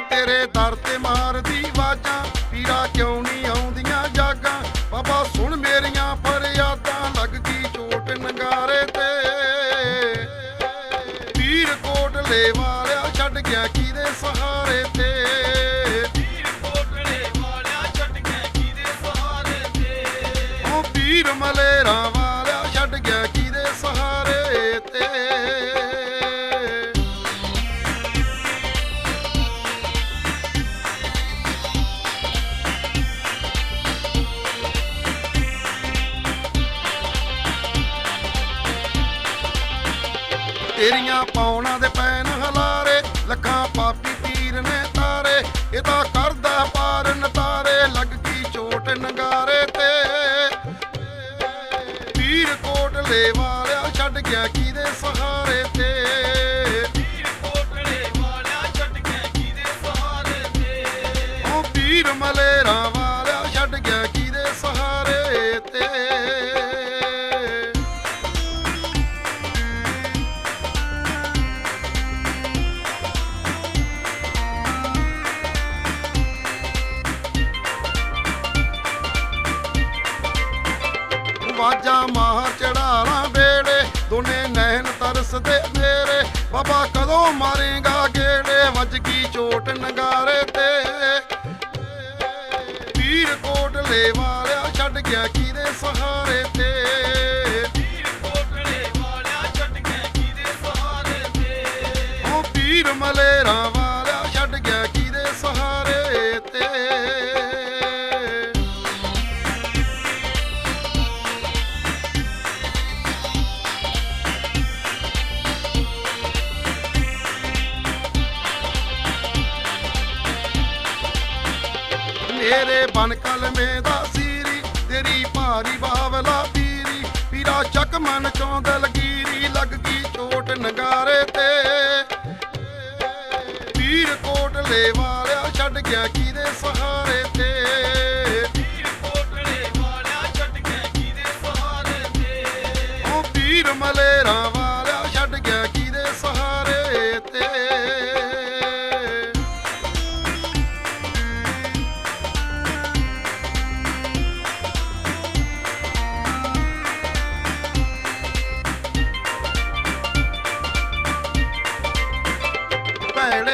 ਤੇਰੇ ਦਰ ਤੇ ਮਾਰਦੀ ਆਵਾਜ਼ਾਂ। ਪੀਰਾ ਕਿਉਂ ਨਹੀਂ ਆਉਂਦੀਆਂ ਜਾਗਾਂ? ਬਾਬਾ ਸੁਣ ਮੇਰੀਆਂ ਫਰਿਆਦਾਂ ਲੱਗ ਗਈ ਚੋਟ ਨੰਗਾਰੇ ਤੇ। ਪੀਰ ਕੋਟਲੇ ਵਾਲਿਆ ਛੱਡ ਗਿਆ ਕਿਹਦੇ ਸਹਾਰੇ ਤੇ। ਵੀਰ ਕੋਟਲੇ ਵਾਲਿਆ ਛੱਡ ਕੇ ਕਿਹਦੇ ਸਹਾਰੇ ਤੇ। ਉਹ ਪੀਰ ਮਲੇਰਾ ਤੇਰੀਆਂ ਪੌਣਾ ਦੇ ਪੈਨ ਹਲਾਰੇ, ਲੱਖਾਂ ਪਾਪੀ ਪੀਰ ਨੇ ਤਾਰੇ ਇਹਦਾ ਕਰਦਾ ਪਾਰ ਨਤਾਰੇ, ਲੱਗ ਗਈ ਚੋਟ ਨਗਾਰੇ ਤੇ। ਪੀਰ ਕੋਟ ਕੋਟਲੇ ਵਾਲਿਆ ਛੱਡ ਗਿਆ ਕਿਹਦੇ ਸਹਾਰੇ ਤੇ? ਮਾਰ ਚੜਾਣਾ ਵੇੜੇ ਦੋਨੇ ਨੈਣ ਤਰਸਦੇ ਮੇਰੇ ਬਾਬਾ ਕਦੋਂ ਮਾਰੇਗਾ ਗੇੜੇ ਵੱਜ ਗਈ ਚੋਟ ਨਗਾਰੇ ਤੇ। ਪੀਰ ਕੋਟਲੇ ਵਾਲਿਆ ਛੱਡ ਗਿਆ ਕਿਹਦੇ ਸਹਾਰੇ ਤੇ। ਵੀਰ ਕੋਟਲੇ ਵਾਲਿਆ ਛੱਡ ਕੇ ਕਿਹਦੇ ਸਹਾਰੇ ਤੇ। ਉਹ ਪੀਰ ਮਲੇਰਾ ਮੇਰੇ ਬਨ ਕਲਮੇ ਦਾ ਸੀਰੀ, ਤੇਰੀ ਭਾਰੀ ਬਾਵਲਾ ਪੀਰੀ। ਪੀਰਾ ਚੱਕ ਮਨ ਚੋਂ ਦਲਗੀਰੀ, ਲੱਗ ਗਈ ਚੋਟ ਨਗਾਰੇ ਤੇ। ਪੀਰ ਕੋਟ ਕੋਟਲੇ ਵਾਲਿਆ, ਛੱਡ ਗਿਆ ਕਿਹਦੇ ਸਹਾਰੇ ਤੇ।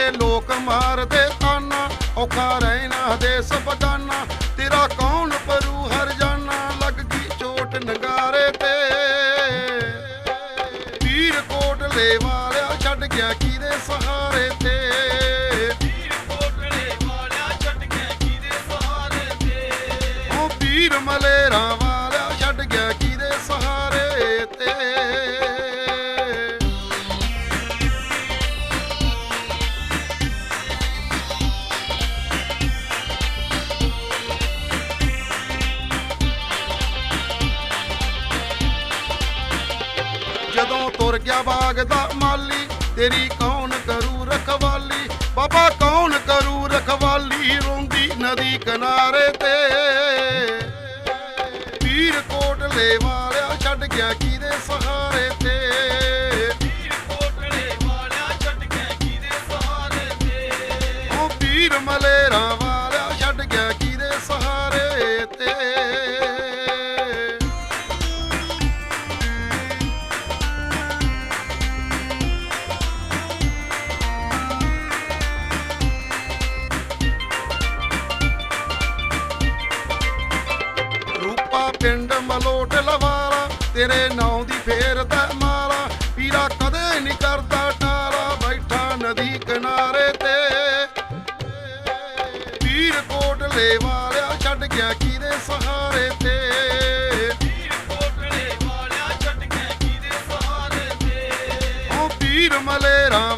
ਭੈੜੇ ਲੋਕ ਮਾਰਦੇ ਤਾਨਾ ਔਖਾ ਰਹਿਣਾ ਦੇਸ ਬਗਾਨਾ ਤੇਰਾ ਕੌਣ ਪਰੂ ਹਰ ਜਾਨਾ ਲੱਗ ਗਈ ਚੋਟ ਨਗਾਰੇ ਤੇ। ਪੀਰ ਕੋਟਲੇ ਵਾਲਿਆ ਛੱਡ ਗਿਆ ਕਿਹਦੇ ਸਹਾਰੇ ਤੇ। ਵੀਰ ਕੋਟਲੇ ਵਾਲਿਆ ਛੱਡ ਕੇ ਕਿਹਦੇ ਸਹਾਰੇ ਤੇ। ਉਹ ਪੀਰ ਮਲੇਰਾ ਜਦੋਂ ਗਿਆ ਬਾਗ ਦਾ ਮਾਲੀ। ਤੇਰੀ ਕੌਣ ਕਰੂ ਰਖਵਾਲੀ? ਬਾਬਾ ਕੌਣ ਕਰੂ ਰਖਵਾਲੀ? ਰੋਂਦੀ ਨਦੀ ਕਿਨਾਰੇ ਤੇ। ਪੀਰ ਕੋਟਲੇ ਵਾਲਿਆ ਛੱਡ ਗਿਆ ਕਿਹਦੇ ਸਹਾਰੇ ਤੇ। ਮਲੋਟ ਲਵਾਰਾ ਤੇਰੇ ਨਾਂ ਦੀ ਫੇਰ ਤਾਂ ਮਾਰਾ। ਪੀਰਾ ਕਦੇ ਨਹੀਂ ਕਰਦਾ ਟਾਰਾ ਬੈਠਾ ਨਦੀ ਕਿਨਾਰੇ ਤੇ। ਪੀਰ ਕੋਟਲੇ ਵਾਲਿਆ ਛੱਡ ਗਿਆ ਕਿਦੇ ਸਹਾਰੇ ਤੇ। ਪੀਰ ਮਲੇਰਾ